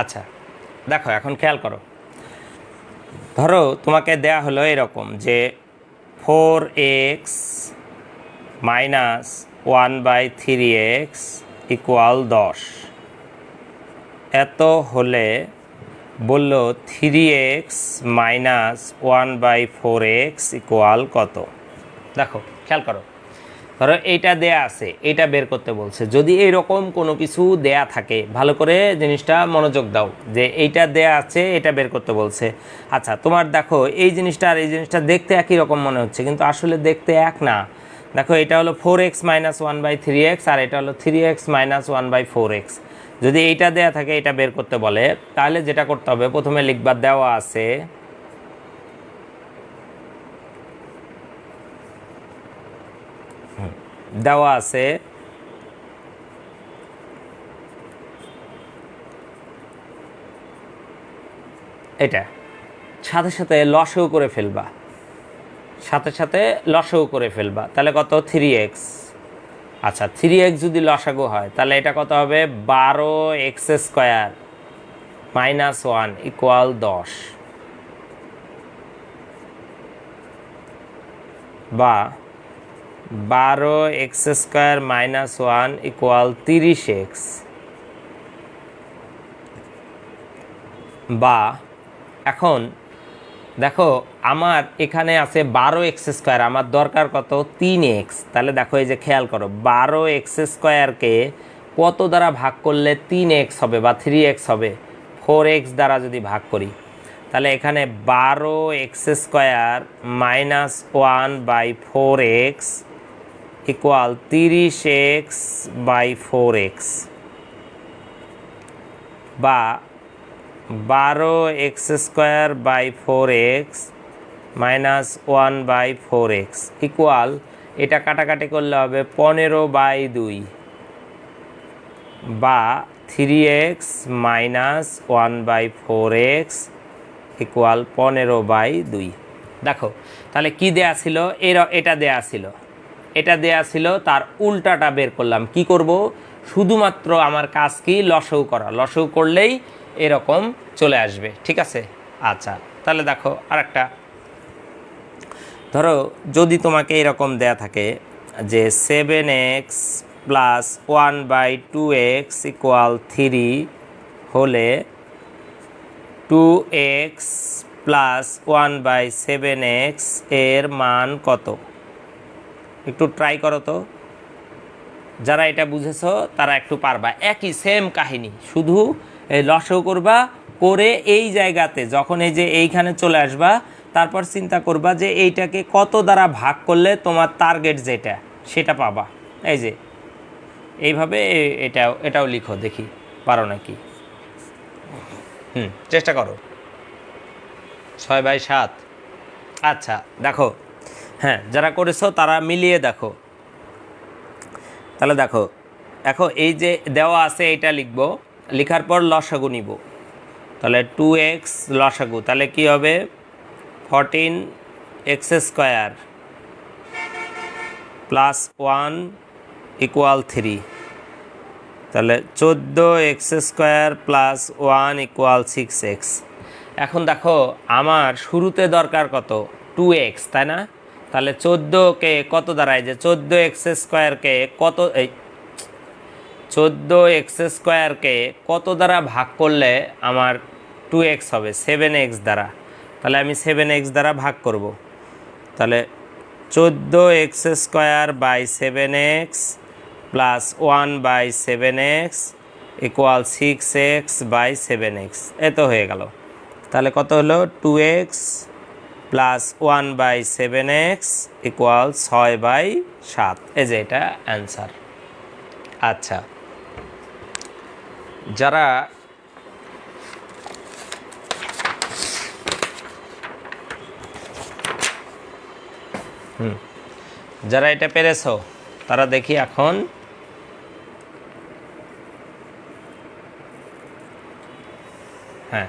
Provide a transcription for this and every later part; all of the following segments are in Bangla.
আচ্ছা দেখো, এখন খেয়াল করো। ধরো, তোমাকে দেয়া হলো এরকম যে four x minus one by three x equal দশ। এত হলে বলল three x minus one by four x equal কত? দেখো, খেয়াল করো। ধরো এইটা দেয়া আছে এটা বের করতে বলছে। যদি এইরকম কোনো কিছু দেয়া থাকে, ভালো করে জিনিসটা মনোযোগ দাও, যে এইটা দেয়া আছে, এটা বের করতে বলছে। আচ্ছা তোমার দেখো, এই জিনিসটা আর এই জিনিসটা দেখতে একই রকম মনে হচ্ছে, কিন্তু আসলে দেখতে এক না। দেখো, এটা হলো four x minus one by three x আর এটা হলো three x minus one by four x যদি এইটা দেয়া থাকে, এটা বের করতে বলে, তাহলে যেটা করতে হবে, প্রথমে লিখবার দেওয়া আছে দেওয়া আছে। এটা। সাথে সাথে লসও করে ফেলবা। সাথে সাথে লসও করে ফেলবা। তাহলে কত? থ্রি এক্স আচ্ছা থ্রি এক্স যদি লসাগু হয়, তাহলে এটা কত হবে? বারো x square minus one equal দশ। বা বারো x square minus one equal তিরিশ এক্স। বা, এখন দেখো আমার এখানে আছে বারো এক্স স্কোয়ার, আমার দরকার কত? তিন এক্স। তাহলে দেখো এই যে খেয়াল করো, বারো এক্স স্কোয়ারকে কত দ্বারা ভাগ করলে তিন এক্স হবে বা থ্রি এক্স হবে? ফোর এক্স দ্বারা যদি ভাগ করি, তাহলে এখানে বারো x square minus one by four x equal তিরিশ এক্স বাই ফোর এক্স বা বারো x square by four x minus one by four x equal এটা কাটাকাটি করলে হবে পনেরো বাই দুই বা three x minus one by four x equal পনেরো বাই দুই। দেখো, তাহলে কি দেয়া ছিল? এর, এটা দেয়া ছিল। এটা দেয়া ছিল, তার উল্টাটা বের করলাম। কি করব? শুধুমাত্র আমার কাজ কি? লসৌ করা। লসৌ করলেই এরকম চলে আসবে। ঠিক আছে? আচ্ছা তাহলে দেখো আর একটা ধরো, যদি তোমাকে এরকম দেয়া থাকে যে seven x plus one by two x equal three হলে two x plus one by seven এক্সের মান কত? একটু ট্রাই করো তো। যারা এটা বুঝেছ, তারা একটু পারবা। একই সেম কাহিনী, শুধু, এই লসও করবা, করে এই জায়গাতে, যখন এই যে এইখানে চলে আসবা, তারপর চিন্তা করবা যে এইটাকে কত দ্বারা ভাগ করলে তোমার টার্গেট যেটা, সেটা পাবা। এই যে, এইভাবে এ- এটাও এটাও লিখো দেখি, পারো নাকি? হুম, চেষ্টা করো। ছয় বাই সাত। আচ্ছা দেখো হ্যাঁ যারা করেছ তারা মিলিয়ে দেখো। তাহলে দেখো এখন এই যে দেওয়া আছে এটা লিখব, লেখার পর লসাগু নিব। তাহলে টু এক্স লসাগু, তাহলে কি হবে? Fourteen x square plus one equal three তাহলে চোদ্দ x square plus one equal six x এখন দেখো, আমার শুরুতে দরকার কত? টু এক্স তাই না? তাহলে চোদ্দোকে কত দাঁড়ায়? যে চোদ্দ এক্স স্কোয়ারকে কত, এই চোদ্দ এক্স স্কোয়ারকে কত দ্বারা ভাগ করলে আমার টু এক্স হবে? সেভেন এক্স দ্বারা। তাহলে আমি সেভেন এক্স দ্বারা ভাগ করব। তাহলে চোদ্দ x square by seven x plus one by seven x equal six x by seven x এত হয়ে গেল। তাহলে কত হলো? Two x plus one by seven x equal ছয় বাই সাত। এই যে এটা অ্যান্সার আচ্ছা। যারা হুম, যারা এটা পেরেছ, তারা দেখি এখন হ্যাঁ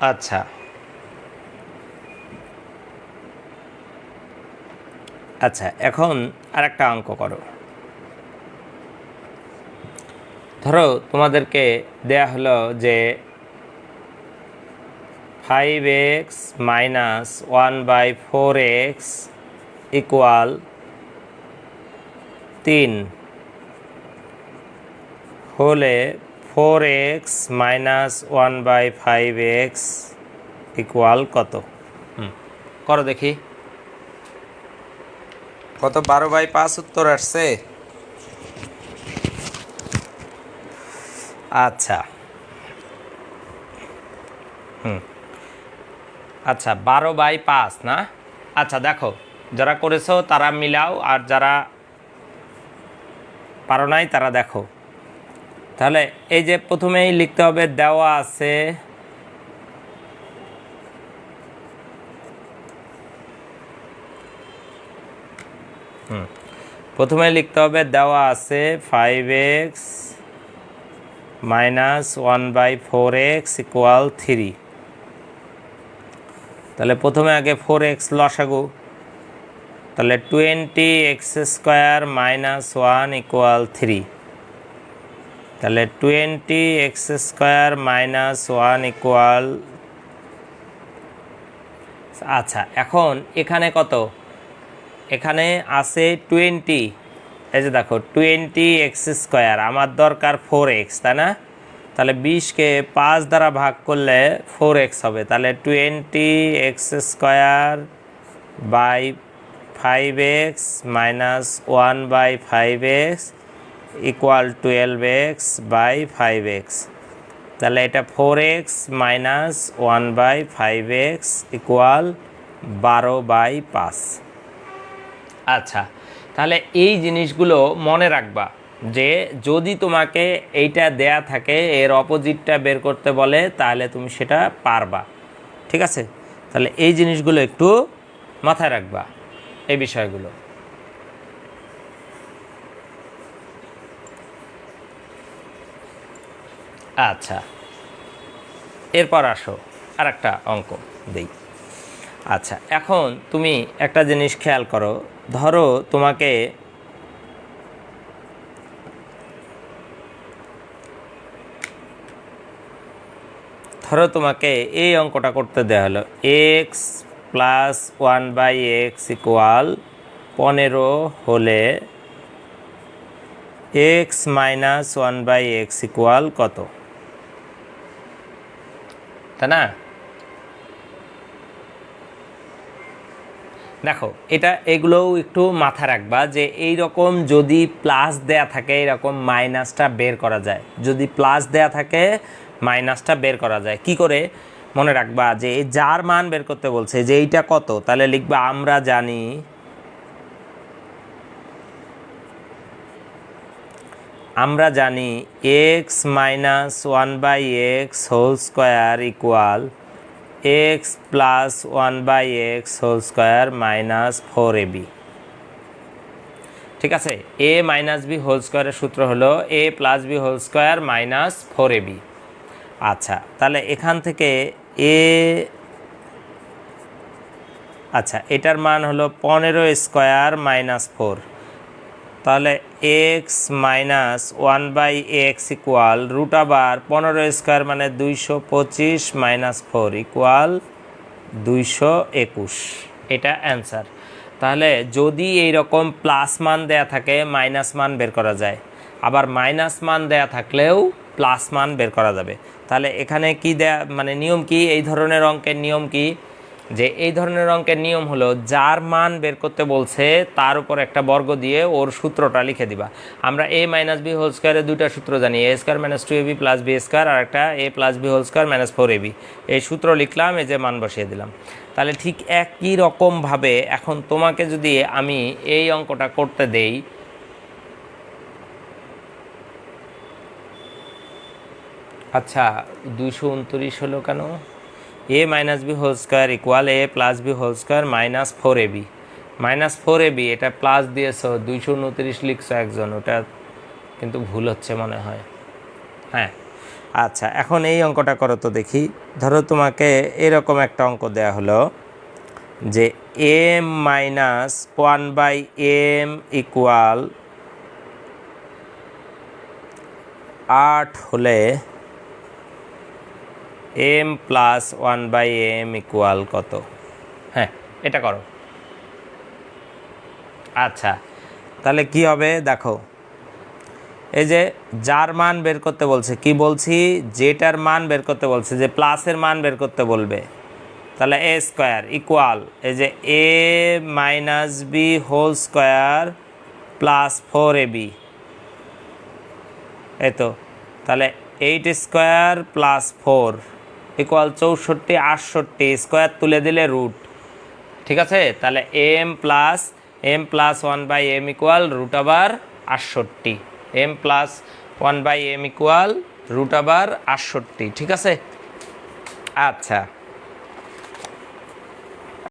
আচ্ছা। আচ্ছা এখন আরেকটা অঙ্ক করো। ধরো তোমাদেরকে দেয়া হলো যে five x minus one by four x equal তিন হলে four x minus one by five x equal কত? হুম করো দেখি। কত? বারো বাই পাঁচ উত্তর আসছে। আচ্ছা। হুম আচ্ছা বারো বাই পাঁচ না? আচ্ছা দেখো যারা করেছ তারা মিলাও আর যারা পারো নাই তারা দেখো। তাহলে এই যে প্রথমেই লিখতে হবে দেওয়া আছে। প্রথমে লিখতে হবে দেওয়া আছে five x minus one by four x equal three তাহলে প্রথমে আগে ফোর এক্স লসাগু। তাহলে twenty x square minus one equal three তাহলে twenty x square minus one equal আচ্ছা এখন এখানে কত? এখানে আছে টোয়েন্টি এই যে দেখো টোয়েন্টি এক্স স্কোয়ার আমার দরকার ফোর এক্স তাই না? তাহলে বিশকে পাঁচ দ্বারা ভাগ করলে ফোর এক্স হবে। তাহলে twenty x square by five x minus one by five x equal twelve x by five x তাহলে এটা four x minus one by five x equal বারো বাই পাঁচ। আচ্ছা তাহলে এই জিনিসগুলো মনে রাখবা যে যদি তোমাকে এইটা দেয়া থাকে, এর অপোজিটটা বের করতে বলে, তাহলে তুমি সেটা পারবা। ঠিক আছে? তাহলে এই জিনিসগুলো একটু মাথায় রাখবা, এই বিষয়গুলো। আচ্ছা। এরপর আসো আর একটা অঙ্ক দেই। আচ্ছা এখন তুমি একটা জিনিস খেয়াল করো। ধরো তোমাকে ধরো তোমাকে এই অঙ্কটা করতে দেওয়া হলো। X plus one by x equal পনেরো হলে x minus one by x equal কত? তাই না দেখো, এটা এগুলোও একটু মাথা রাখবা যে এই রকম যদি প্লাস দেয়া থাকে, এরকম মাইনাসটা বের করা যায়। যদি প্লাস দেয়া থাকে, মাইনাসটা বের করা যায়। কি করে? মনে রাখবা যে যার মান বের করতে বলছে যে এইটা কত? তাহলে লিখবা আমরা জানি আমরা জানি x minus one by x whole square equal x plus one by x whole square minus four a b ঠিক আছে? এ মাইনাস বি হোল স্কোয়ারের সূত্র হলো a plus b whole square minus four a b আচ্ছা তাহলে এখান থেকে এ আচ্ছা এটার মান হলো পনেরো স্কোয়ার মাইনাস ফোর তাহলে x minus one by x equal root আবার পনেরো স্কোয়ার মানে দুইশো পঁচিশ মাইনাস ফোর ইকুয়াল দুইশো একুশ। এটা অ্যান্সার তাহলে যদি এই রকম প্লাস মান দেয়া থাকে মাইনাস মান বের করা যায়। আবার মাইনাস মান দেয়া থাকলেও প্লাস মান বের করা যাবে। তাহলে এখানে কি দেয়া মানে নিয়ম কি? এই ধরনের অঙ্কের নিয়ম কি? যে এই ধরনের অঙ্কের নিয়ম হলো, যার মান বের করতে বলছে, তার উপর একটা বর্গ দিয়ে ওর সূত্রটা লিখে দিবা। আমরা এ মাইনাস বি হোল স্কোয়ারের দুইটা সূত্র জানি a square minus two a b plus b square আর একটা a plus b whole square minus four a b এই সূত্র লিখলাম, এই যে মান বসিয়ে দিলাম। তাহলে ঠিক একই রকমভাবে এখন তোমাকে যদি আমি এই অঙ্কটা করতে দেই আচ্ছা দুইশো উনত্রিশ হলো কেন? A minus b whole square equal a plus b whole square minus four a b minus four a b এটা প্লাস দিয়েছ, দুইশো উনত্রিশ লিখছো একজন, ওটা কিন্তু ভুল হচ্ছে মনে হয়। হ্যাঁ আচ্ছা এখন এই অঙ্কটা করো তো দেখি। ধরো তোমাকে এরকম একটা অঙ্ক দেয়া হলো যে m minus one by m equal আট হলে m plus one by m equal কত? হ্যাঁ এটা করো। আচ্ছা তাহলে কি হবে? দেখো, এই যে যার মান বের করতে বলছে, কি বলছি? যেটার মান বের করতে বলছে, যে প্লাসের মান বের করতে বলবে, তাহলে এ স্কোয়ার ইকুয়াল এই যে a minus b whole square plus four a b এই তো, তাহলে eight square plus four equal চৌষট্টি, আটষট্টি স্কোয়ার তুলে দিলে রুট ঠিক আছে? তাহলে m plus m plus one by m equal root আবার আটষট্টি। M plus one by m equal root আবার আটষট্টি। ঠিক আছে? আচ্ছা।